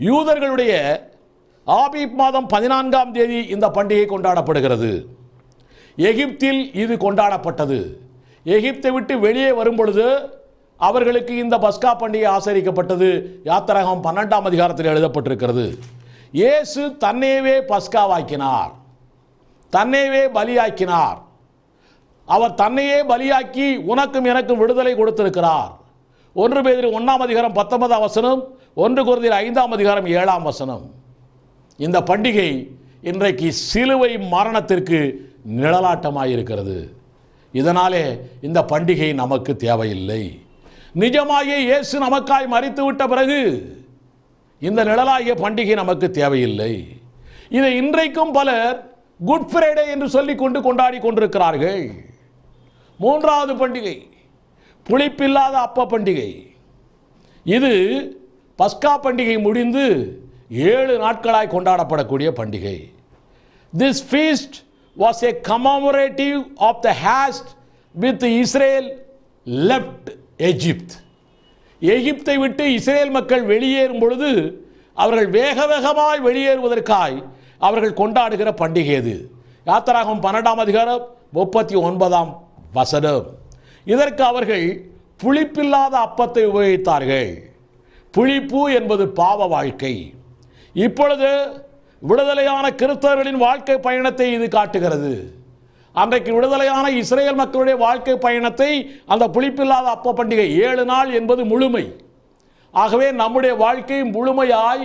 யூதர்களுடைய ஆபீப் மாதம் பதினான்காம் தேதி இந்த பண்டிகை கொண்டாடப்படுகிறது. எகிப்தில் இது கொண்டாடப்பட்டது. எகிப்தை விட்டு வெளியே வரும் பொழுது அவர்களுக்கு இந்த பஸ்கா பண்டிகை ஆசரிக்கப்பட்டது. யாத்திரகம் பன்னெண்டாம் அதிகாரத்தில் எழுதப்பட்டிருக்கிறது. இயேசு தன்னையவே பஸ்காவாக்கினார் தன்னையவே பலியாக்கினார். அவர் தன்னையே பலியாக்கி உனக்கும் எனக்கும் விடுதலை கொடுத்திருக்கிறார். ஒன்று பேதில் ஒன்றாம் அதிகாரம் பத்தொன்பதாம் வசனம் ஒன்று குருதியில் ஐந்தாம் அதிகாரம் ஏழாம் வசனம். இந்த பண்டிகை இன்றைக்கு சிலுவை மரணத்திற்கு நிழலாட்டமாக இருக்கிறது இதனாலே இந்த பண்டிகை நமக்கு தேவையில்லை. நிஜமாகிய இயேசு நமக்காய் மறித்து விட்ட பிறகு இந்த நிழலாகிய பண்டிகை நமக்கு தேவையில்லை. இதை இன்றைக்கும் பலர் குட் ஃப்ரைடே என்று சொல்லி கொண்டு கொண்டாடி கொண்டிருக்கிறார்கள். மூன்றாவது பண்டிகை. புளிப்பில்லாத அப்ப பண்டிகை. இது பஸ்கா பண்டிகை முடிந்து ஏழு நாட்களாய் கொண்டாடப்படக்கூடிய பண்டிகை. This feast was a commemorative of the haste with Israel left Egypt எகிப்தை விட்டு இஸ்ரேல் மக்கள் வெளியேறும் பொழுது அவர்கள் வேக வேகமாய் வெளியேறுவதற்காய் அவர்கள் கொண்டாடுகிற பண்டிகை இது. யாத்திராகம் பன்னெண்டாம் அதிகாரம் முப்பத்தி ஒன்பதாம் வசனம். இதற்கு அவர்கள் புளிப்பில்லாத அப்பத்தை உபயோகித்தார்கள். புளிப்பு என்பது பாவ வாழ்க்கை. இப்பொழுது விடுதலையான கிறிஸ்தவர்களின் வாழ்க்கை பயணத்தை இது காட்டுகிறது. அன்றைக்கு விடுதலையான இஸ்ரேல் மக்களுடைய வாழ்க்கை பயணத்தை அந்த புளிப்பில்லாத அப்ப பண்டிகை ஏழு நாள் என்பது முழுமை. ஆகவே நம்முடைய வாழ்க்கை முழுமையாய்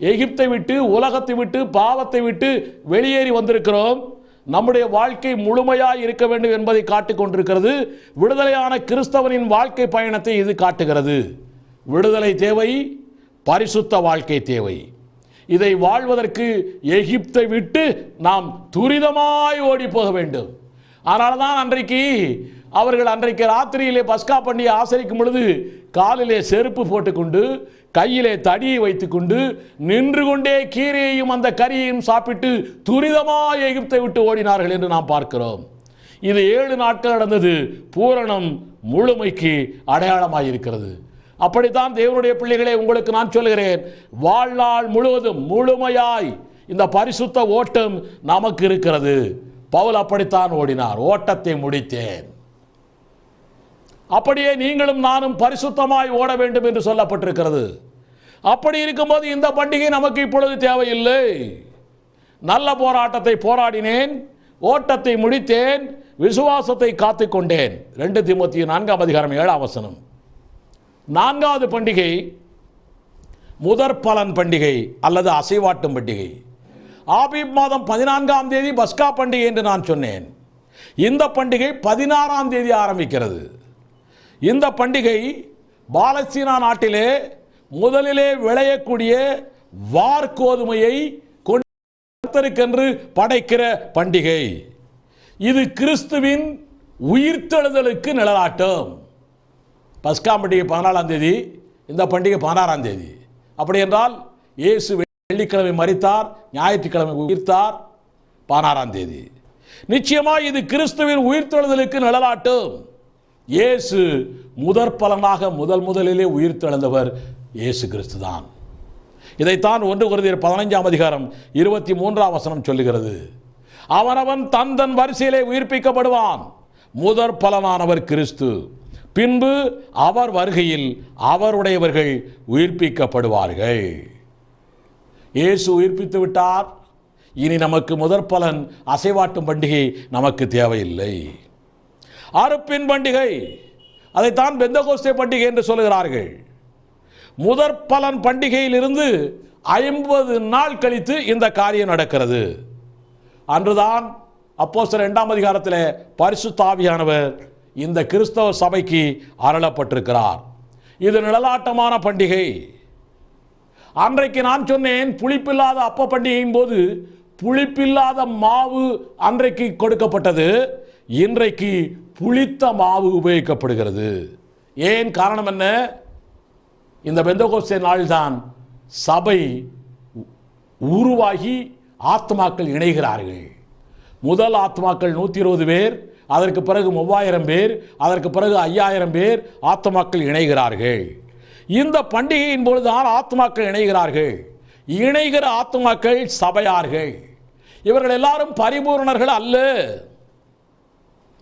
எகிப்தை விட்டு உலகத்தை விட்டு பாவத்தை விட்டு வெளியேறி வந்திருக்கிறோம். நம்முடைய வாழ்க்கை முழுமையாக இருக்க வேண்டும் என்பதை காட்டிக் கொண்டிருக்கிறது. விடுதலையான கிறிஸ்தவனின் வாழ்க்கை பயணத்தை இது காட்டுகிறது. விடுதலை தேவை பரிசுத்த வாழ்க்கை தேவை. இதை வாழ்வதற்கு எகிப்தை விட்டு நாம் துரிதமாய் ஓடி போக வேண்டும். அதனால தான் அன்றைக்கு அவர்கள் அன்றைக்கு ராத்திரியிலே பஸ்கா பண்ணி ஆசரிக்கும் பொழுது காலிலே செருப்பு போட்டுக்கொண்டு கையிலே தடியை வைத்துக்கொண்டு நின்று கொண்டே கீரையையும் அந்த கறியையும் சாப்பிட்டு துரிதமாக எகிப்தை விட்டு ஓடினார்கள் என்று நாம் பார்க்கிறோம். இது ஏழு நாட்கள் நடந்தது. பூரணம் முழுமைக்கு அடையாளமாக இருக்கிறது. அப்படித்தான் தேவனுடைய பிள்ளைகளே உங்களுக்கு நான் சொல்கிறேன் வாழ்நாள் முழுவதும் முழுமையாய் இந்த பரிசுத்த ஓட்டம் நமக்கு இருக்கிறது. பவுல் அப்படித்தான் ஓடினார். ஓட்டத்தை முடித்தேன். அப்படியே நீங்களும் நானும் பரிசுத்தமாய் ஓட வேண்டும் என்று சொல்லப்பட்டிருக்கிறது. அப்படி இருக்கும்போது இந்த பண்டிகை நமக்கு இப்பொழுது தேவையில்லை. நல்ல போராட்டத்தை போராடினேன் ஓட்டத்தை முடித்தேன் விசுவாசத்தை காத்துக்கொண்டேன் ரெண்டு திமுத்தி நான்காம் அதிகாரம் ஏழாம் வசனம். நான்காவது பண்டிகை முதற் பலன் பண்டிகை அல்லது அசைவாட்டும் பண்டிகை. ஆபிப் மாதம் பதினான்காம் தேதி பஸ்கா பண்டிகை என்று நான் சொன்னேன். இந்த பண்டிகை பதினாறாம் தேதி ஆரம்பிக்கிறது. இந்த பண்டிகை பாலஸ்தீனா நாட்டிலே முதலிலே விளையக்கூடிய வார்கோதுமையை கொண்டு படைக்கிற பண்டிகை. இது கிறிஸ்துவின் உயிர்த்தெழுதலுக்கு நிழலாட்டம். பஸ்காம் பண்டிகை பதினாலாம் தேதி இந்த பண்டிகை பதினாறாம் தேதி. அப்படி என்றால் இயேசு வெள்ளிக்கிழமை மறித்தார் ஞாயிற்றுக்கிழமை உயிர்த்தார் பதினாறாம் தேதி. நிச்சயமாக இது கிறிஸ்துவின் உயிர்த்தெழுதலுக்கு நிழலாட்டம். இயேசு முதற் பலனாக முதல் முதலிலே உயிர்த்தெழுந்தவர் இயேசு கிறிஸ்து தான் இதைத்தான் ஒன்று குருதியர் பதினைஞ்சாம் அதிகாரம் இருபத்தி மூன்றாம் வசனம் சொல்லுகிறது. அவனவன் தன் தன் வரிசையிலே உயிர்ப்பிக்கப்படுவான். முதற் பலனானவர் கிறிஸ்து. பின்பு அவர் வருகையில் அவருடையவர்கள் உயிர்ப்பிக்கப்படுவார்கள். இயேசு உயிர்ப்பித்து விட்டார். இனி நமக்கு முதற் பலன் அசைவாட்டும் பண்டிகை நமக்கு தேவையில்லை. அறுப்பின் பண்டிகை. அதைத்தான் பெந்தகோஸ்தே பண்டிகை என்று சொல்லுகிறார்கள். முதற் பலன் பண்டிகையிலிருந்து ஐம்பது நாள் கழித்து இந்த காரியம் நடக்கிறது. அன்றுதான் அப்போ சில இரண்டாம் அதிகாரத்தில் பரிசுத்தாவியானவர் இந்த கிறிஸ்தவ சபைக்கு அருளப்பட்டிருக்கிறார். இது நிழலாட்டமான பண்டிகை. அன்றைக்கு நான் சொன்னேன் புளிப்பில்லாத அப்ப பண்டிகையின் போது புளிப்பில்லாத மாவு அன்றைக்கு கொடுக்கப்பட்டது. இன்றைக்கு புளித்த மாவு உபயோகிக்கப்படுகிறது. ஏன் காரணம் என்ன? இந்த பெந்தகோஸ்தே நாள்தான் சபை உருவாகி ஆத்மாக்கள் இணைகிறார்கள். முதல் ஆத்மாக்கள் நூற்றி இருபது பேர் அதற்கு பிறகு மூவாயிரம் பேர் அதற்கு பிறகு ஐயாயிரம் பேர் ஆத்மாக்கள் இணைகிறார்கள். இந்த பண்டிகையின் பொழுதுதான் ஆத்மாக்கள் இணைகிறார்கள். இணைகிற ஆத்மாக்கள் சபையார்கள். இவர்கள் எல்லாரும் பரிபூர்ணர்கள் அல்ல.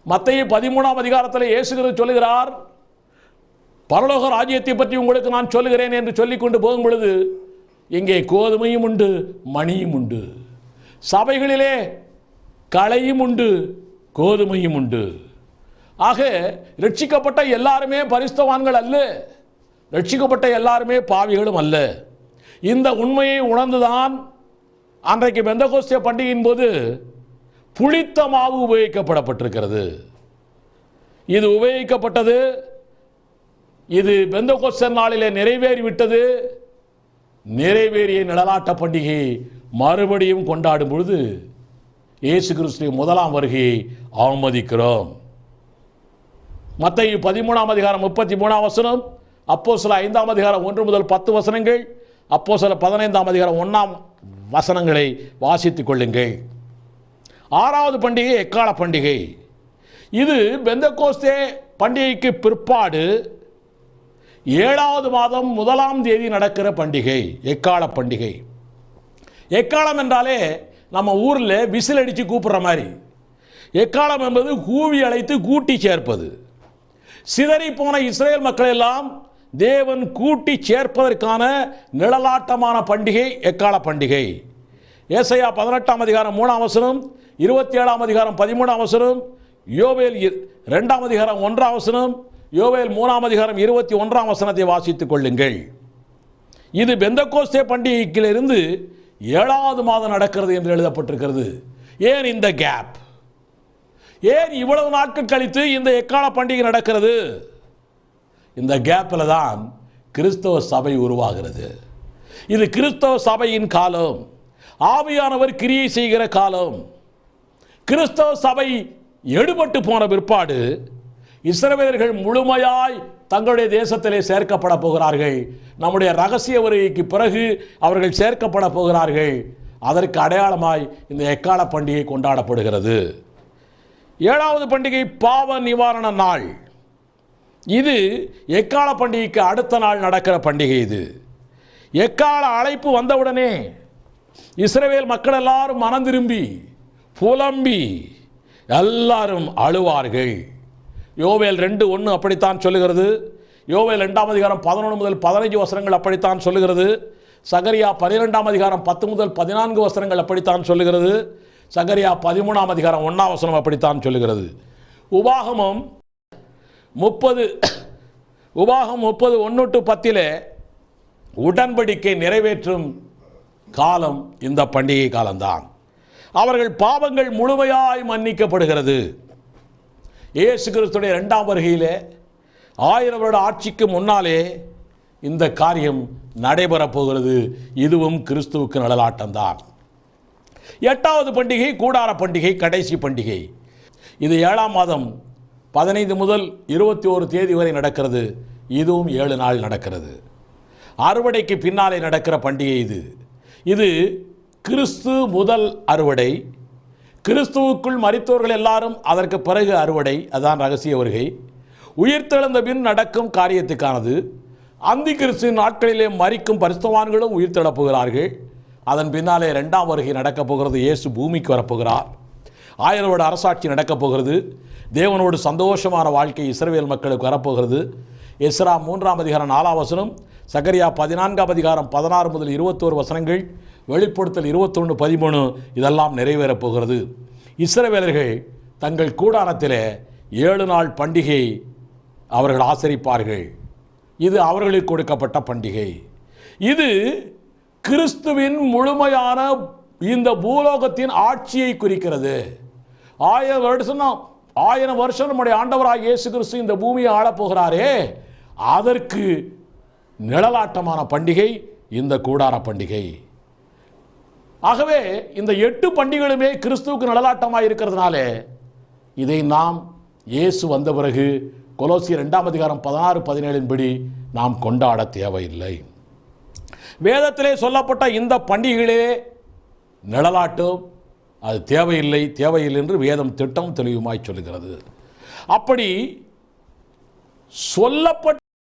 மத்திய பதிமூணாம் அதிகாரத்தில் இயேசுகிறது சொல்லுகிறார் பரலோக ராஜ்யத்தை பற்றி உங்களுக்கு நான் சொல்லுகிறேன் என்று சொல்லிக்கொண்டு போகும் பொழுது இங்கே கோதுமையும் உண்டு மணியும் உண்டு. சபைகளிலே களையும் உண்டு கோதுமையும் உண்டு. ஆக ரட்சிக்கப்பட்ட எல்லாருமே பரிஸ்தவான்கள் அல்ல ரட்சிக்கப்பட்ட எல்லாருமே பாவிகளும் அல்ல. இந்த உண்மையை உணர்ந்துதான் அன்றைக்கு பெந்தகோஸ்திய பண்டிகையின் போது புளித்த மாவு உபயோகிக்கப்படப்பட்டிருக்கிறது. இது உபயோகிக்கப்பட்டது இது பெந்தகோஸ்தர் நாளிலே நிறைவேறிவிட்டது. நிறைவேறிய நிழலாட்ட பண்டிகை மறுபடியும் கொண்டாடும் பொழுது இயேசு கிறிஸ்துவின் முதலாம் வருகையை அவமதிக்கிறோம் மத்திய பதிமூணாம் அதிகாரம் முப்பத்தி மூணாம் வசனம் அப்போ சில ஐந்தாம் அதிகாரம் ஒன்று முதல் பத்து வசனங்கள் அப்போ சில பதினைந்தாம் அதிகாரம் ஒன்றாம் வசனங்களை வாசித்துக் கொள்ளுங்கள். ஆறாவது பண்டிகை எக்கால பண்டிகை? இது பெந்தகோஸ்தே பண்டிகைக்கு பிற்பாடு ஏழாவது மாதம் முதலாம் தேதி நடக்கிற பண்டிகை எக்கால பண்டிகை. எக்காலம் என்றாலே நம்ம ஊரில் விசில் அடித்து கூப்பிட்ற மாதிரி. எக்காலம் என்பது கூவி அழைத்து கூட்டி சேர்ப்பது. சிதறி போன இஸ்ரேல் மக்கள் எல்லாம் தேவன் கூட்டி சேர்ப்பதற்கான நிழலாட்டமான பண்டிகை எக்கால பண்டிகை. ஏசையா பதினெட்டாம் அதிகாரம் மூணாம் வசனம் இருபத்தி ஏழாம் அதிகாரம் பதிமூணாம் வசனம் யோவேல் ரெண்டாம் அதிகாரம் ஒன்றாம் வசனம் யோவேல் மூணாம் அதிகாரம் இருபத்தி ஒன்றாம் வசனத்தை வாசித்துக் கொள்ளுங்கள். இது பெந்தகோஸ்தே பண்டிகைக்கிலிருந்து ஏழாவது மாதம் நடக்கிறது என்று எழுதப்பட்டிருக்கிறது. ஏன் இந்த கேப் ஏன் இவ்வளவு நாட்கள் கழித்து இந்த எக்கால பண்டிகை நடக்கிறது? இந்த கேப்பில் தான் கிறிஸ்தவ சபை உருவாகிறது. இது கிறிஸ்தவ சபையின் காலம். ஆவியானவர் கிரியை செய்கிற காலம். கிறிஸ்தவ சபை எடுபட்டு போன பிற்பாடு இஸ்ரவேலர்கள் முழுமையாய் தங்களுடைய தேசத்திலே சேர்க்கப்பட போகிறார்கள். நம்முடைய ரகசிய வருகைக்கு பிறகு அவர்கள் சேர்க்கப்பட போகிறார்கள். அதற்கு அடையாளமாய் இந்த எக்கால பண்டிகை கொண்டாடப்படுகிறது. ஏழாவது பண்டிகை பாவ நிவாரண நாள். இது எக்கால பண்டிகைக்கு அடுத்த நாள் நடக்கிற பண்டிகை இது. எக்கால அழைப்பு வந்தவுடனே இஸ்ரவேல் மக்கள் எல்லாரும் மனம் திரும்பி புலம்பி எல்லாரும் அழுவார்கள். யோவேல் ரெண்டு ஒன்று அப்படித்தான் சொல்லுகிறது. யோவேல் ரெண்டாம் அதிகாரம் பதினொன்று முதல் பதினைஞ்சு வசனங்கள் அப்படித்தான் சொல்லுகிறது. சகரியா பன்னிரெண்டாம் அதிகாரம் பத்து முதல் பதினான்கு வசனங்கள் அப்படித்தான் சொல்லுகிறது. சகரியா பதிமூணாம் அதிகாரம் ஒன்றாம் வசனம் அப்படித்தான் சொல்லுகிறது. உபாகமம் முப்பது உபாகம் முப்பது ஒன்று டு பத்திலே உடன்படிக்கை நிறைவேற்றும் காலம் இந்த பண்டிகை காலம்தான். அவர்கள் பாவங்கள் முழுமையாய் மன்னிக்கப்படுகிறது. இயேசு கிறிஸ்துடைய ரெண்டாம் வருகையிலே ஆயிரம் வருட ஆட்சிக்கு முன்னாலே இந்த காரியம் நடைபெறப் போகிறது. இதுவும் கிறிஸ்துவுக்கு நலலாட்டம்தான். எட்டாவது பண்டிகை கூடார பண்டிகை கடைசி பண்டிகை. இது ஏழாம் மாதம் பதினைந்து முதல் இருபத்தி ஒரு தேதி வரை நடக்கிறது. இதுவும் ஏழு நாள் நடக்கிறது. அறுவடைக்கு பின்னாலே நடக்கிற பண்டிகை இது. இது கிறிஸ்து முதல் அறுவடை. கிறிஸ்துவுக்குள் மறித்தவர்கள் எல்லாரும் அதற்கு பிறகு அறுவடை. அதான் ரகசிய வருகை. உயிர்த்தெழுந்த பின் நடக்கும் காரியத்துக்கானது. அந்தி கிறிஸ்து நாட்களிலே மறிக்கும் பரிசுத்தவான்களும் உயிர்த்தெழப் போகிறார்கள். அதன் பின்னாலே ரெண்டாம் வருகை நடக்கப் போகிறது. இயேசு பூமிக்கு வரப்போகிறார். ஆயரோட அரசாட்சி நடக்கப் போகிறது. தேவனோடு சந்தோஷமான வாழ்க்கை இஸ்ரவேல் மக்களுக்கு வரப்போகிறது. எஸ்ரா மூன்றாம் அதிகாரம் நாலாம் வசனம் சகரியா பதினான்காம் அதிகாரம் பதினாறு முதல் இருபத்தோரு வசனங்கள் வெளிப்படுத்தல் இருபத்தொன்று பதிமூணு இதெல்லாம் நிறைவேறப் போகிறது. இஸ்ரவேலர்கள் தங்கள் கூடாரத்தில் ஏழு நாள் பண்டிகை அவர்கள் ஆசரிப்பார்கள். இது அவர்களுக்கு கொடுக்கப்பட்ட பண்டிகை. இது கிறிஸ்துவின் முழுமையான இந்த பூலோகத்தின் ஆட்சியை குறிக்கிறது. ஆயிரம் வருஷம் ஆயிரம் வருஷம் நம்முடைய ஆண்டவராக இயேசு கிறிஸ்து இந்த பூமியை ஆளப்போகிறாரே அதற்கு நிழலாட்டமான பண்டிகை இந்த கூடார பண்டிகை. ஆகவே இந்த எட்டு பண்டிகைகளுமே கிறிஸ்துவுக்கு நிழலாட்டமாக இருக்கிறதுனால இதை நாம் இயேசு வந்த பிறகு கொலோசி ரெண்டாம் அதிகாரம் பதினாறு பதினேழின்படி நாம் கொண்டாட தேவையில்லை. வேதத்திலே சொல்லப்பட்ட இந்த பண்டிகைகளே நிழலாட்டும் அது தேவையில்லை தேவையில்லை என்று வேதம் திட்டம் தெளிவுமாய் சொல்லுகிறது. அப்படி சொல்லப்பட்ட